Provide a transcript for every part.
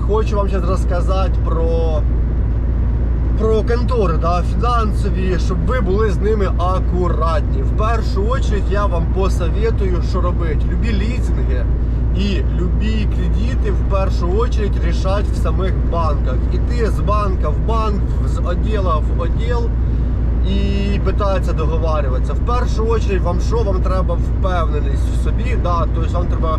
хочу вам зараз розказати про, про контори да, фінансові, щоб ви були з ними акуратні. В першу чергу я вам посоветую, що робити. Любі лізинги і любі кредити в першу чергу рішать в самих банках. Іти з банка в банк, з відділу в відділ і питаються договарюватися. В першу чергу вам що вам треба впевненість в собі, да, тобто вам треба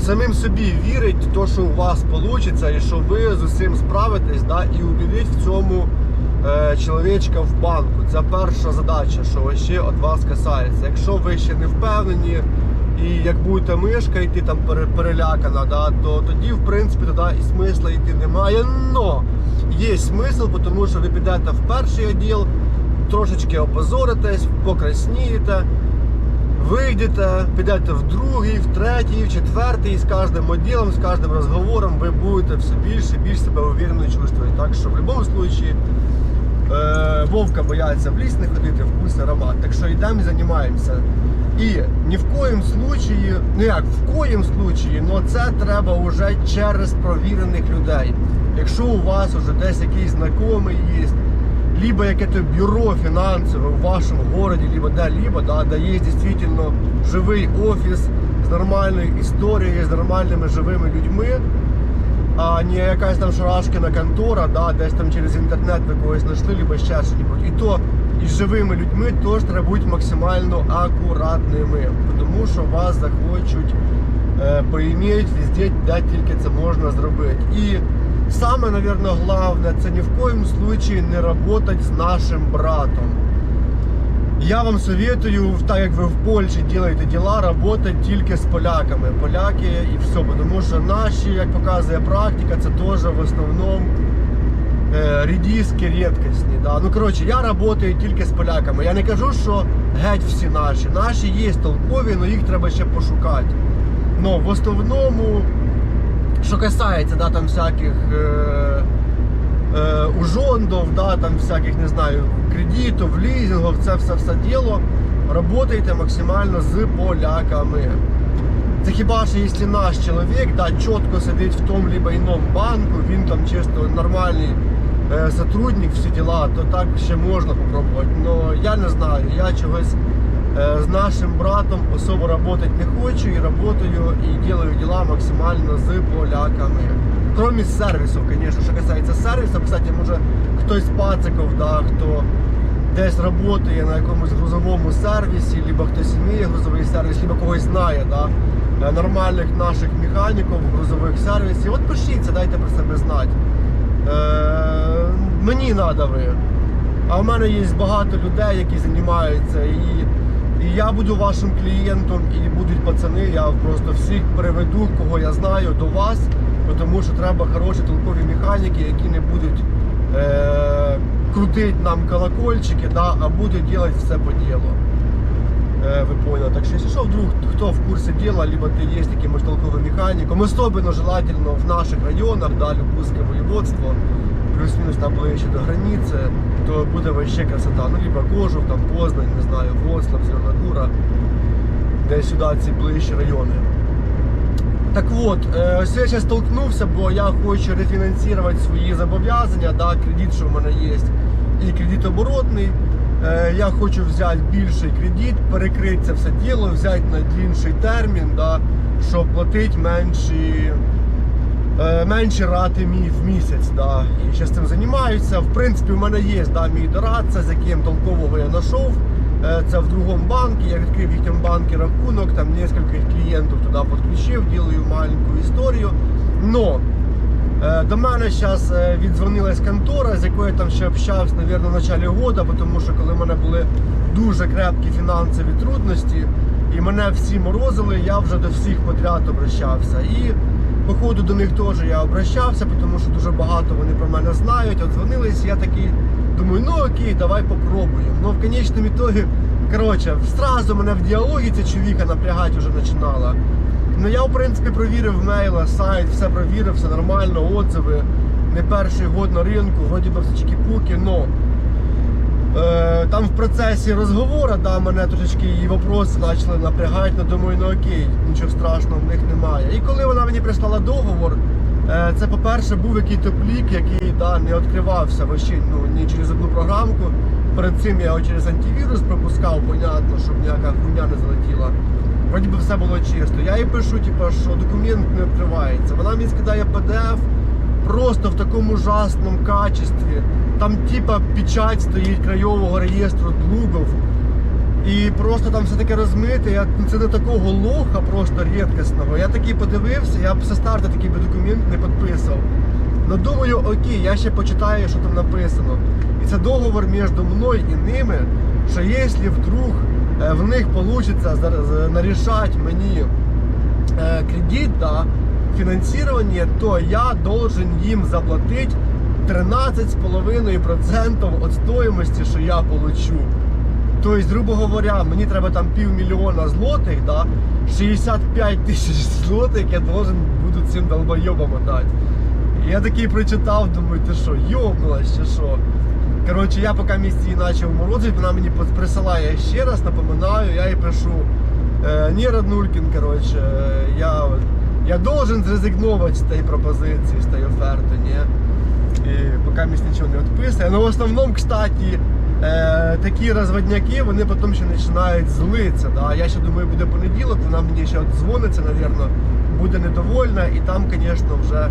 самим собі вірити, в те, що у вас вийде, і що ви з усім справитесь, да, і убедить в цьому е, чоловічка в банку. Це перша задача, що ще від вас касається. Якщо ви ще не впевнені, і як будете мишка йти там перелякана, да, то тоді, в принципі, туди і смисла йти немає. Но є смисл, тому що ви підете в перший відділ, трошечки опозоритесь, покраснієте. Вийдете, підете в другий, в третій, в четвертий, і з кожним відділом, з кожним розговором ви будете все більше і більше себе уверенно чувствувати. Так що в будь-якому випадку е, вовка бояться в ліс не ходити, вкус аромат. Так що йдемо і займаємося. І ні в коїм случаї, ну як в коїм случаї, але це треба вже через провірених людей. Якщо у вас вже десь якийсь знайомий є, либо яке-то бюро фінансове в вашому городі, либо де-либо, да, де є дійсно живий офіс з нормальною історією, з нормальними живими людьми, а не якась там шарашкина контора, да, десь там через інтернет ви когось знайшли, либо ще щось. І то із живими людьми теж треба бути максимально акуратними, тому що вас захочуть е, поіміють везде, де тільки це можна зробити. І саме, мабуть, головне, це ні в коїм случаї не працювати з нашим братом. Я вам советую, так як ви в Польщі робите діла, працювати тільки з поляками. Поляки і все, тому що наші, як показує практика, це теж в основному е, рідіски рідкісні. Да. Ну коротше, я працюю тільки з поляками. Я не кажу, що геть всі наші. Наші є толкові, але їх треба ще пошукати. Ну, в основному, що касається, да, там всяких. Е, е, ужондов, да, там всяких, не знаю, кредитів, лізингів, це все все діло. Работайте максимально з поляками. Це хіба що якщо наш чоловік да, чітко сидить в тому либо іному банку, він там чисто нормальний е, сотрудник, всі діла, то так ще можна попробувати. Но я не знаю, я чогось е, з нашим братом особо працювати не хочу і працюю і роблю діла максимально з поляками. Кроме сервісів, звісно, що касається сервісу, кстати, може хтось з пациків, да, хто десь працює на якомусь грузовому сервісі, либо хтось вміє грузовий сервіс, либо когось знає, да, е, нормальних наших механіків грузових сервісів. От пишіться, дайте про себе знати. Е, мені треба. А в мене є багато людей, які займаються. І, і я буду вашим клієнтом, і будуть пацани. Я просто всіх приведу, кого я знаю, до вас, тому що треба хороші толкові механіки, які не будуть е, крутити нам колокольчики, да, а будуть робити все по ділу. Е, ви поняли. Так що, якщо вдруг хто в курсі діла, либо ти є якимось толковим механіком, особливо желательно в наших районах, да, Любузьке воєводство, плюс-мінус там ближче до границі, то буде вообще красота. Ну, либо Кожух, там Познань, не знаю, Вроцлав, Зеленогура, десь сюди ці ближчі райони. Так от, е, ось я зараз столкнувся, бо я хочу рефінансувати свої зобов'язання, да, кредит, що в мене є, і кредит оборотний. Е, Я хочу взяти більший кредит, перекрити це все діло, взяти на інший термін, да, щоб платити менші, е, менші рати мій в місяць. Да. І ще з цим займаюся. В принципі, у мене є да, мій дорадця, з яким толкового я знайшов. Е, Це в другому банку. Я відкрив в їхньому банку рахунок, там кілька клієнтів туди підключив, ділаю маленьку історію. Но Е, До мене зараз віддзвонилась контора, з якою я там ще общався, мабуть, в початку року, тому що коли в мене були дуже крепкі фінансові трудності, і мене всі морозили, я вже до всіх подряд обращався. І походу до них теж я обращався, тому що дуже багато вони про мене знають. От дзвонились, я такий думаю, ну окей, давай попробуємо. Ну в конечному ітогі, коротше, сразу мене в діалогі ця чоловіка напрягати вже починала. Ну я в принципі провірив мейла, сайт, все провірив, все нормально, отзиви. Не перший год на ринку, вроді би все чики-пуки, но там в процесі розговору да, мене трошечки і вопроси почали напрягати, ну думаю, ну окей, нічого страшного в них немає. І коли вона мені прислала договор, Е, Це, по-перше, був якийсь плік, який да, не відкривався вообще, ну, ні через одну програмку. Перед цим я його через антивірус пропускав, понятно, щоб ніяка хуйня не залетіла. Вроді би все було чисто. Я їй пишу, типу, що документ не відкривається. Вона мені скидає PDF просто в такому ужасному качестві. Там типа печать стоїть краєвого реєстру длугов. І просто там все таке розмите. Я, ну, це не такого лоха, просто рідкісного. Я такий подивився, я б со старту такий би документ не підписав. Ну думаю, окей, я ще почитаю, що там написано. І це договор між мною і ними, що якщо вдруг е, в них вийде нарішати мені е, кредит, да, фінансування, то я должен їм заплатити 13,5% від стоїмості, що я получу. Тобто, грубо говоря, мені треба там півмільйона злотих, да, 65 тисяч злотих я должен буду цим долбойобам дати. Я такий прочитав, думаю, ти що, йобнулась чи що? Коротше, я поки місці почав морозити, вона мені присилає ще раз, напоминаю, я їй пишу. Е, ні, Раднулькін, коротше, е, я, я должен зрезигнувати з тієї пропозиції, з тієї оферти, ні? І поки місць нічого не відписує. Ну, в основному, кстати, е, такі розводняки, вони потім ще починають злитися. Да? Я ще думаю, буде понеділок, вона мені ще дзвониться, напевно, буде недовольна, і там, звісно, вже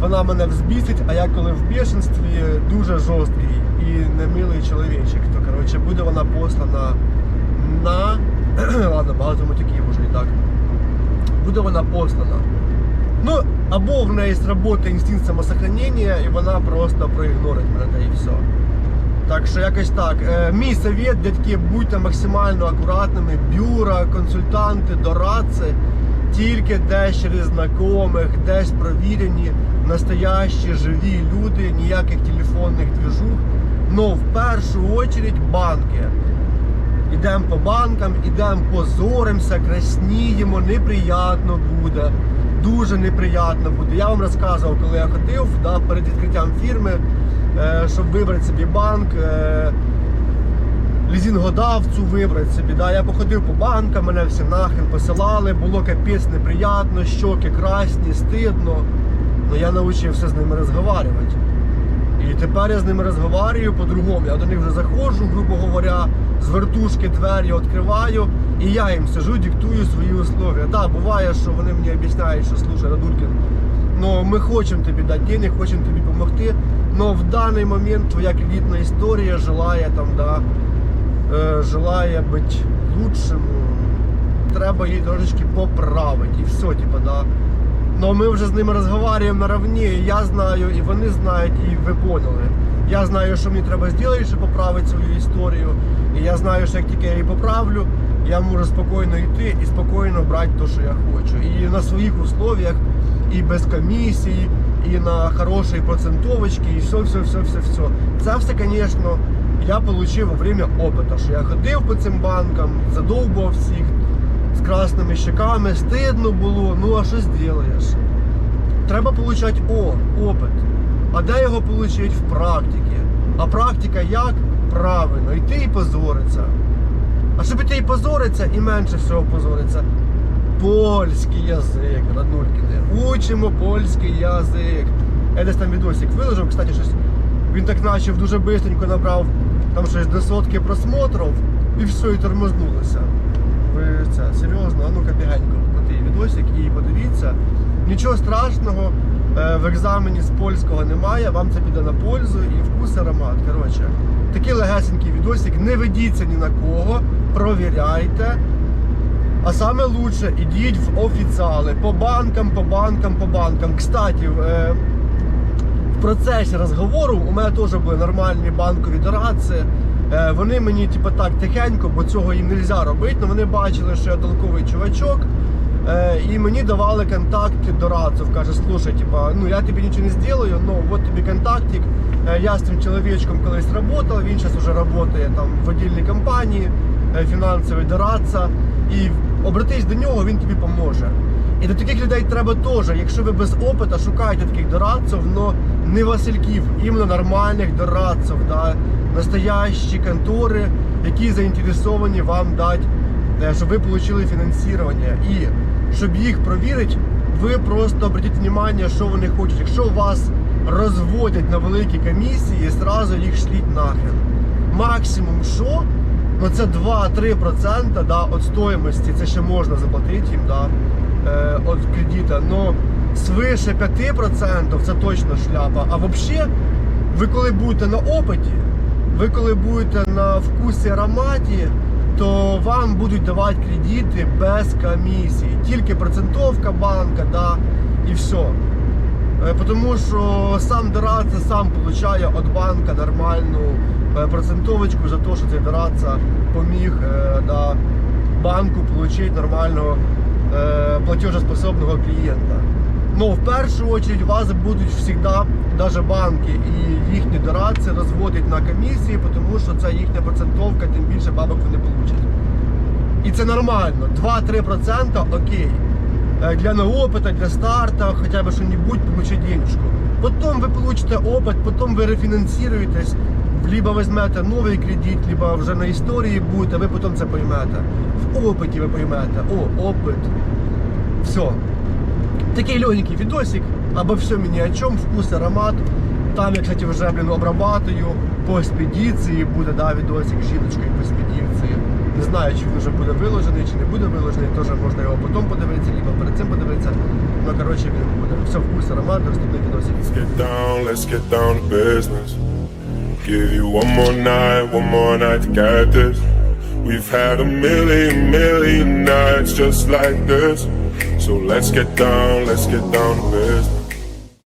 вона мене взбісить, а я коли в бешенстві дуже жорсткий і немилий чоловічок, то коротше буде вона послана на. Ладно, багато мотиків вже і так. Буде вона послана. Ну, або в неї сработає інстинкт самосохранення, і вона просто проігнорить мене і все. Так що якось так. Е, мій совет, дядьки, будьте максимально акуратними. Бюра, консультанти, дорадці, тільки десь через знайомих, десь провірені, настоящі, живі люди, ніяких телефонних движух. Но в першу очередь банки. Ідемо по банкам, ідемо позоримося, красніємо, неприятно буде. Дуже неприятно буде. Я вам розказував, коли я ходив да, перед відкриттям фірми, е, щоб вибрати собі банк, е, лізінгодавцю вибрати собі. Да. Я походив по банкам, мене всі нахрен посилали, було капець неприятно, щоки красні, стидно. Ну я навчився з ними розмовляти. І тепер я з ними розмовляю по-другому. Я до них вже заходжу, грубо говоря, з вертушки двері відкриваю, і я їм сижу, диктую свої условия. Так, буває, що вони мені об'ясняють, що слушай, Радулькін, ну ми хочемо тобі дати денег, хочемо тобі допомогти. Но в даний момент твоя кредитна історія желає там, да, е, желає бути лучшим. Треба її трошечки поправити. І все, типа, да. Но ми вже з ними розмовляємо наравні, і я знаю, і вони знають, і ви поняли. Я знаю, що мені треба зробити, щоб поправити свою історію. І я знаю, що як тільки я її поправлю, я можу спокійно йти і спокійно брати те, що я хочу. І на своїх условиях, і без комісії, і на хорошій процентовочці, і все, все, все, все, все. Це все, звісно, я отримав время опиту, що я ходив по цим банкам, задовбував всіх красними щеками, стидно було, ну а що зробиш? Треба отримати о, опит. А де його отримати в практиці? А практика як? Правильно, йти і позориться. А щоб йти і позориться, і менше всього позориться. Польський язик, Раднулькіне. Учимо польський язик. Я десь там відосик виложив, кстати, щось. Він так начав дуже бистренько набрав там щось до сотки просмотрів і все, і тормознулося. Це серйозно, ну-ка бігенько на відосик і подивіться. Нічого страшного е, в екзамені з польського немає, вам це піде на пользу і вкус аромат. Коротше, такий легесенький відосик, не ведіться ні на кого, провіряйте. А саме лучше ідіть в офіціали по банкам, по банкам, по банкам. Кстати, е, в процесі розговору у мене теж були нормальні банкові дорадці. Е, Вони мені типу, так тихенько, бо цього їм не можна робити, але вони бачили, що я толковий чувачок. Е, І мені давали контакти дорадців. Каже, слушай, типа, ну я тобі нічого не зроблю, ну от тобі контактик. Е, Я з цим чоловічком колись працював, він зараз вже працює там в віддільній компанії, фінансовий дорадця. І обратись до нього, він тобі поможе. І до таких людей треба теж. Якщо ви без опиту, шукайте таких дорадців, але не Васильків, іменно нормальних дорадців, да, настоящі контори, які заінтересовані вам дати, е, щоб ви отримали фінансування. І щоб їх провірити, ви просто обратіть увагу, що вони хочуть. Якщо вас розводять на великі комісії, зразу їх шліть нахрен. Максимум що? Ну це 2-3% да, від стоїмості, це ще можна заплатити їм да, е, від кредита. Но свише 5% це точно шляпа. А взагалі, ви коли будете на опиті, ви коли будете на вкусі ароматі, то вам будуть давати кредити без комісії. Тільки процентовка банка, да, і все. Е, Тому що сам Дораца сам получає від банка нормальну е, процентовочку за те, що цей Дораца поміг е, да, банку отримати нормального платежеспособного клієнта. Ну, в першу чергу вас будуть завжди, навіть банки і їхні дораці розводять на комісії, тому що це їхня процентовка, тим більше бабок вони получать. І це нормально. 2-3% окей. Е, Для опыта, для старта, хотя бы что-нибудь получить денежку. Потом вы получите опыт, потом вы рефінансуєтесь, либо візьмете новий кредит, либо вже на історії будете, ви потім це поймете. В опиті ви поймете. О, опит. Все. Такий легенький відосик, обо всьому ні о чому, вкус, аромат. Там я, кстати, вже блін, обрабатую по експедиції, буде да, відосик з жіночкою по експедиції. Не знаю, чи він вже буде виложений, чи не буде виложений, теж можна його потім подивитися, либо перед цим подивитися. Ну, коротше, він буде. Все, вкус, аромат, наступний відосик. Let's get down, let's get down to business. Give you one more night, one more night to get this. We've had a million, million nights just like this. So let's get down, let's get down to business.